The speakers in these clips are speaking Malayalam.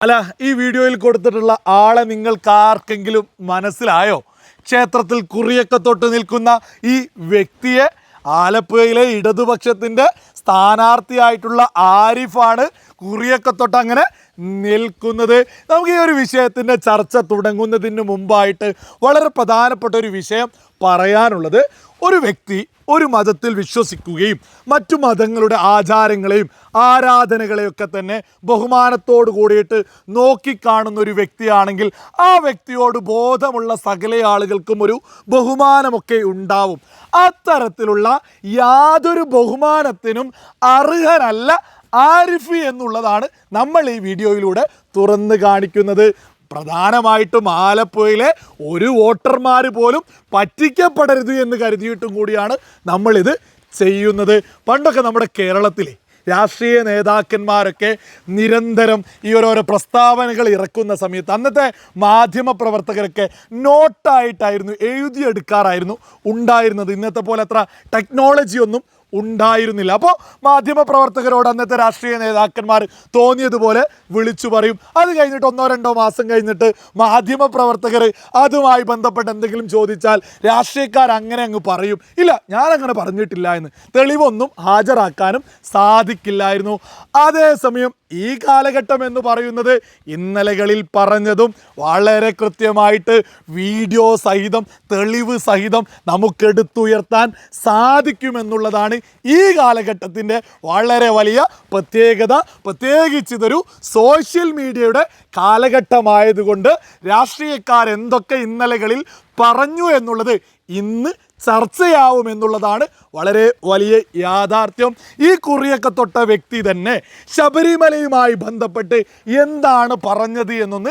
അല്ല ഈ വീഡിയോയിൽ കൊടുത്തിട്ടുള്ള ആളെ നിങ്ങൾക്ക് ആർക്കെങ്കിലും മനസ്സിലായോ? ക്ഷേത്രത്തിൽ കുറിയൊക്കെ തൊട്ട് നിൽക്കുന്ന ഈ വ്യക്തിയെ ആലപ്പുഴയിലെ ഇടതുപക്ഷത്തിന്റെ സ്ഥാനാർത്ഥിയായിട്ടുള്ള ആരിഫാണ് കുറിയൊക്കെ തൊട്ട് അങ്ങനെ നിൽക്കുന്നത്. നമുക്ക് ഈ ഒരു വിഷയത്തിന്റെ ചർച്ച തുടങ്ങുന്നതിന് മുമ്പായിട്ട് വളരെ പ്രധാനപ്പെട്ട ഒരു വിഷയം പറയാനുള്ളത് ഒരു വ്യക്തി ഒരു മതത്തിൽ വിശ്വസിക്കുകയും മറ്റു മതങ്ങളുടെ ആചാരങ്ങളെയും ആരാധനകളെയൊക്കെ തന്നെ ബഹുമാനത്തോടു കൂടിയിട്ട് നോക്കിക്കാണുന്ന ഒരു വ്യക്തിയാണെങ്കിൽ ആ വ്യക്തിയോട് ബോധമുള്ള സകല ആളുകൾക്കും ഒരു ബഹുമാനമൊക്കെ ഉണ്ടാവും. അത്തരത്തിലുള്ള യാതൊരു ബഹുമാനത്തിനും അർഹനല്ല ആരിഫി എന്നുള്ളതാണ് നമ്മൾ ഈ വീഡിയോയിലൂടെ തുറന്ന് കാണിക്കുന്നത്. പ്രധാനമായിട്ടും ആലപ്പുഴയിലെ ഒരു വോട്ടർമാർ പോലും പറ്റിക്കപ്പെടരുത് എന്ന് കരുതിയിട്ടും കൂടിയാണ് നമ്മളിത് ചെയ്യുന്നത്. പണ്ടൊക്കെ നമ്മുടെ കേരളത്തിലെ രാഷ്ട്രീയ നേതാക്കന്മാരൊക്കെ നിരന്തരം ഈ ഓരോരോ പ്രസ്താവനകൾ ഇറക്കുന്ന സമയത്ത് അന്നത്തെ മാധ്യമ പ്രവർത്തകരൊക്കെ നോട്ടായിട്ടായിരുന്നു എഴുതിയെടുക്കാറായിരുന്നു ഉണ്ടായിരുന്നത്. ഇന്നത്തെ പോലെ അത്ര ടെക്നോളജി ഒന്നും ഉണ്ടായിരുന്നില്ല. അപ്പോൾ മാധ്യമപ്രവർത്തകരോട് അന്നത്തെ രാഷ്ട്രീയ നേതാക്കന്മാർ തോന്നിയതുപോലെ വിളിച്ചു പറയും. അത് കഴിഞ്ഞിട്ട് ഒന്നോ രണ്ടോ മാസം കഴിഞ്ഞിട്ട് മാധ്യമ പ്രവർത്തകർ അതുമായി ബന്ധപ്പെട്ട് എന്തെങ്കിലും ചോദിച്ചാൽ രാഷ്ട്രീയക്കാർ അങ്ങനെ അങ്ങ് പറയും. ഇല്ല ഞാനങ്ങനെ പറഞ്ഞിട്ടില്ല എന്ന്. തെളിവൊന്നും ഹാജരാക്കാനും സാധിക്കില്ലായിരുന്നു. അതേസമയം ഈ കാലഘട്ടം എന്ന് പറയുന്നത് ഇന്നലകളിൽ പറഞ്ഞതും വളരെ കൃത്യമായിട്ട് വീഡിയോ സഹിതം തെളിവ് സഹിതം നമുക്കെടുത്തുയർത്താൻ സാധിക്കുമെന്നുള്ളതാണ് ഈ കാലഘട്ടത്തിന്റെ വളരെ വലിയ പ്രത്യേകത. പ്രത്യേകിച്ച് ഇതൊരു സോഷ്യൽ മീഡിയയുടെ കാലഘട്ടമായതുകൊണ്ട് രാഷ്ട്രീയക്കാരെന്തൊക്കെ ഇന്നലകളിൽ പറഞ്ഞു എന്നുള്ളത് ഇന്ന് ചർച്ചയാവും എന്നുള്ളതാണ് വളരെ വലിയ യാഥാർത്ഥ്യം. ഈ കുറിയൊക്കെ തൊട്ട വ്യക്തി തന്നെ ശബരിമലയുമായി ബന്ധപ്പെട്ട് എന്താണ് പറഞ്ഞത് എന്നൊന്ന്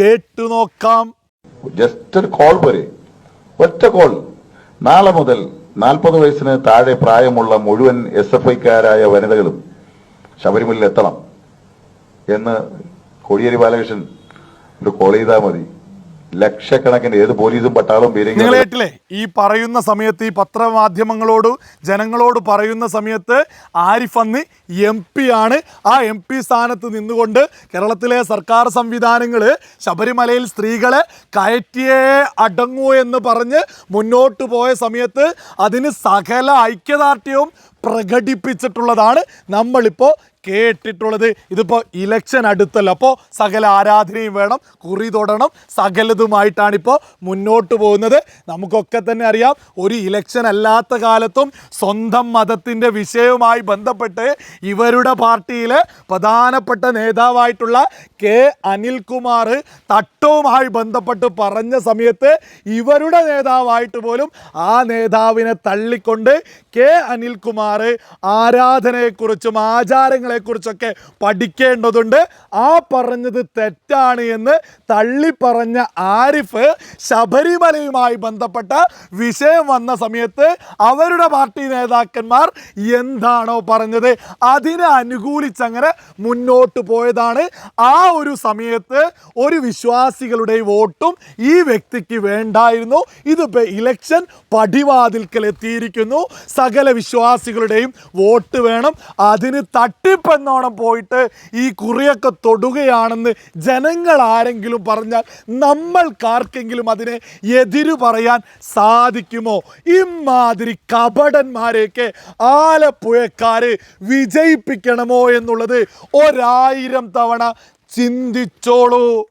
കേട്ടു നോക്കാം. ജസ്റ്റ് ഒരു കോൾ പോരെ. ഒറ്റ കോൾ നാളെ മുതൽ നാൽപ്പത് വയസ്സിന് താഴെ പ്രായമുള്ള മുഴുവൻ എസ് എഫ് ഐക്കാരായ വനിതകളും ശബരിമലയിൽ എത്തണം എന്ന് കോടിയേരി ബാലകൃഷ്ണൻ ഒരു കോൾ ചെയ്താൽ മതി. ലക്ഷക്കണക്കിന് ഏത് പോലീസും പട്ടാളും നിങ്ങൾ കേട്ടില്ലേ ഈ പറയുന്ന സമയത്ത് ഈ പത്രമാധ്യമങ്ങളോട് ജനങ്ങളോട് പറയുന്ന സമയത്ത് ആരിഫ് അന്ന് എം പി ആണ്. ആ എം പി സ്ഥാനത്ത് നിന്നുകൊണ്ട് കേരളത്തിലെ സർക്കാർ സംവിധാനങ്ങൾ ശബരിമലയിൽ സ്ത്രീകളെ കയറ്റിയേ അടങ്ങൂ എന്ന് പറഞ്ഞ് മുന്നോട്ട് പോയ സമയത്ത് അതിന് സകല ഐക്യദാർഢ്യവും പ്രകടിപ്പിച്ചിട്ടുള്ളതാണ് നമ്മളിപ്പോൾ കേട്ടിട്ടുള്ളത്. ഇതിപ്പോൾ ഇലക്ഷൻ അടുത്തല്ല. അപ്പോൾ സകല ആരാധനയും വേണം കുറി തൊടണം. സകലതുമായിട്ടാണിപ്പോൾ മുന്നോട്ട് പോകുന്നത്. നമുക്കൊക്കെ തന്നെ അറിയാം ഒരു ഇലക്ഷൻ അല്ലാത്ത കാലത്തും സ്വന്തം മതത്തിന്റെ വിഷയവുമായി ബന്ധപ്പെട്ട് ഇവരുടെ പാർട്ടിയിലെ പ്രധാനപ്പെട്ട നേതാവായിട്ടുള്ള കെ അനിൽകുമാർ തട്ടവുമായി ബന്ധപ്പെട്ട് പറഞ്ഞ സമയത്ത് ഇവരുടെ നേതാവായിട്ട് പോലും ആ നേതാവിനെ തള്ളിക്കൊണ്ട് കെ അനിൽകുമാർ ആരാധനയെക്കുറിച്ചും ആചാരങ്ങളെക്കുറിച്ചൊക്കെ പഠിക്കേണ്ടതുണ്ട്. ആ പറഞ്ഞത് തെറ്റാണ് എന്ന് തള്ളി പറഞ്ഞ ആരിഫ് ശബരിമലയുമായി ബന്ധപ്പെട്ട വിഷയം വന്ന സമയത്ത് അവരുടെ പാർട്ടി നേതാക്കന്മാർ എന്താണോ പറഞ്ഞത് അതിനെ അനുകൂലിച്ചങ്ങനെ മുന്നോട്ട് പോയതാണ്. ആ ഒരു സമയത്ത് ഒരു വിശ്വാസികളുടെ വോട്ടും ഈ വ്യക്തിക്ക് വേണ്ടായിരുന്നു. ഇതിപ്പോൾ ഇലക്ഷൻ പടിവാതിൽക്കൽ എത്തിയിരിക്കുന്നു സകല വിശ്വാസികളുടെയും വോട്ട് വേണം. അതിന് തട്ടിപ്പെന്നോണം പോയിട്ട് ഈ കുറിയൊക്കെ തൊടുകയാണെന്ന് ജനങ്ങൾ ആരെങ്കിലും പറഞ്ഞാൽ നമ്മൾക്കാർക്കെങ്കിലും അതിനെ എതിര് പറയാൻ സാധിക്കുമോ? ഇമാതിരി കപടന്മാരെയൊക്കെ ആലപ്പുഴക്കാര് വിജയിപ്പിക്കണമോ എന്നുള്ളത് ഒരായിരം തവണ ചിന്തിച്ചോളൂ.